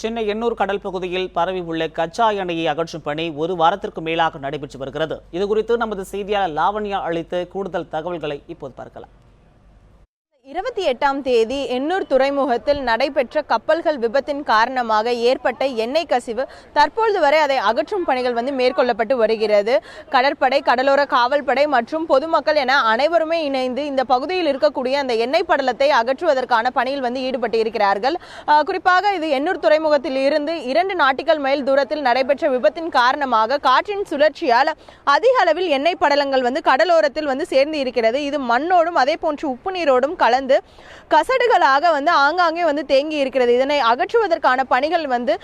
சென்னை எண்ணூர் கடல் பகுதியில் பரவி உள்ள கச்சா எண்ணெயை அகற்றும் பணி ஒரு வாரத்திற்கு மேலாக நடைபெற்று வருகிறது. இதுகுறித்து நமது செய்தியாளர் லாவண்யா அளித்த கூடுதல் தகவல்களை இப்போது பார்க்கலாம். இருபத்தி எட்டாம் தேதி எண்ணூர் துறைமுகத்தில் நடைபெற்ற கப்பல்கள் விபத்தின் காரணமாக ஏற்பட்ட எண்ணெய் கசிவு தற்பொழுது வரை அதை அகற்றும் பணிகள் வந்து மேற்கொள்ளப்பட்டு வருகிறது. கடற்படை கடலோர காவல்படை மற்றும் பொதுமக்கள் என அனைவருமே இணைந்து இந்த பகுதியில் இருக்கக்கூடிய அந்த எண்ணெய் படலத்தை அகற்றுவதற்கான பணியில் வந்து ஈடுபட்டு இருக்கிறார்கள் குறிப்பாக இது எண்ணூர் துறைமுகத்தில் இருந்து இரண்டு நாட்டிகள் மைல் தூரத்தில் நடைபெற்ற விபத்தின் காரணமாக காற்றின் சுழற்சியால் அதிக அளவில் எண்ணெய் படலங்கள் வந்து கடலோரத்தில் வந்து சேர்ந்து இருக்கிறது. இது மண்ணோடும் அதே போன்று உப்பு நீரோடும் கலந்து கசடுகளாக வந்து ஆங்காங்கே வந்து தேங்கி இருக்கிறது. இதனை அகற்றுவதற்கான பணிகள் வந்து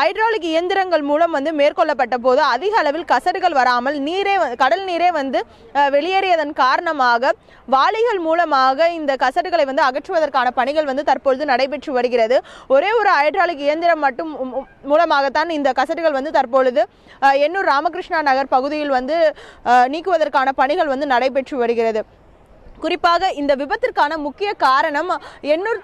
ஹைட்ராலிக் இயந்திரங்கள் மூலம் வந்து மேற்கொள்ளப்பட்ட போது அதிக அளவில் கசடுகள் வராமல் நீரே கடல் நீரே வந்து வெளியேறியதன் காரணமாக வாளிகள் மூலமாக இந்த கசடுகளை வந்து அகற்றுவதற்கான பணிகள் வந்து தற்பொழுது நடைபெற்று வருகிறது. ஒரே ஒரு ஹைட்ராலிக் இயந்திரம் மட்டும் மூலமாகத்தான் இந்த கசடுகள் வந்து தற்பொழுது எண்ணூர் ராமகிருஷ்ணா நகர் பகுதியில் வந்து நீக்குவதற்கான பணிகள் வந்து நடைபெற்று வருகிறது. குறிப்பாக இந்த விபத்திற்கான முக்கிய காரணம் எண்ணூர்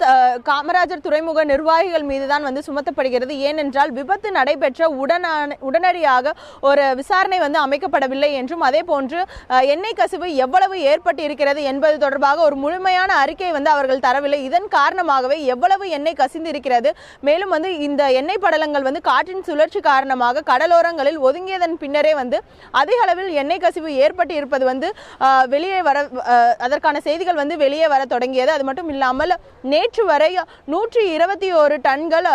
காமராஜர் துறைமுக நிர்வாகிகள் மீது தான் வந்து சுமத்தப்படுகிறது. ஏனென்றால் விபத்து நடைபெற்ற உடனான உடனடியாக ஒரு விசாரணை வந்து அமைக்கப்படவில்லை என்றும் அதே போன்று எண்ணெய் கசிவு எவ்வளவு ஏற்பட்டு இருக்கிறது என்பது தொடர்பாக ஒரு முழுமையான அறிக்கையை வந்து அவர்கள் தரவில்லை. இதன் காரணமாகவே எவ்வளவு எண்ணெய் கசிந்து இருக்கிறது மேலும் வந்து இந்த எண்ணெய் படலங்கள் வந்து காற்றின் சுழற்சி காரணமாக கடலோரங்களில் ஒதுங்கியதன் பின்னரே வந்து அதிக அளவில் எண்ணெய் கசிவு ஏற்பட்டு இருப்பது வந்து வெளியே வர அதற்கு அதற்கான செய்திகள் வந்து வெளியே வர தொடங்கியது. அது மட்டும் இல்லாமல் நேற்று வரை நூற்றி இருபத்தி ஒரு டன்கள்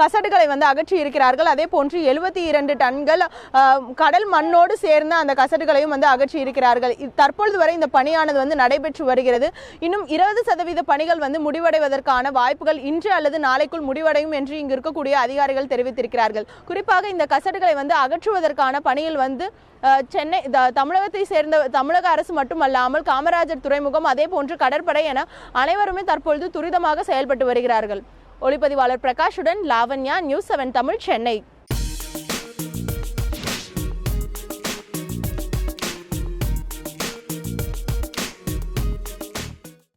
கசடுகளை வந்து அகற்றி இருக்கிறார்கள். அதே போன்று எழுபத்தி இரண்டு டன்கள் கடல் மண்ணோடு சேர்ந்த அந்த கசடுகளையும் வந்து அகற்றி இருக்கிறார்கள். தற்பொழுது வரை இந்த பணியானது வந்து நடைபெற்று வருகிறது. இன்னும் இருபது சதவீத பணிகள் வந்து முடிவடைவதற்கான வாய்ப்புகள் இன்று அல்லது நாளைக்குள் முடிவடையும் என்று இங்கு இருக்கக்கூடிய அதிகாரிகள் தெரிவித்திருக்கிறார்கள். குறிப்பாக இந்த கசடுகளை வந்து அகற்றுவதற்கான பணியில் வந்து சென்னை த- தமிழகத்தை சேர்ந்த தமிழக அரசு மட்டுமல்லாமல் காமராஜர் துறைமுகம் அதே போன்று கடற்படை என அனைவருமே தற்பொழுது துரிதமாக செயல்பட்டு வருகிறார்கள். ஒளிப்பதிவாளர் பிரகாஷுடன் லாவண்யா நியூஸ் செவன் தமிழ் சென்னை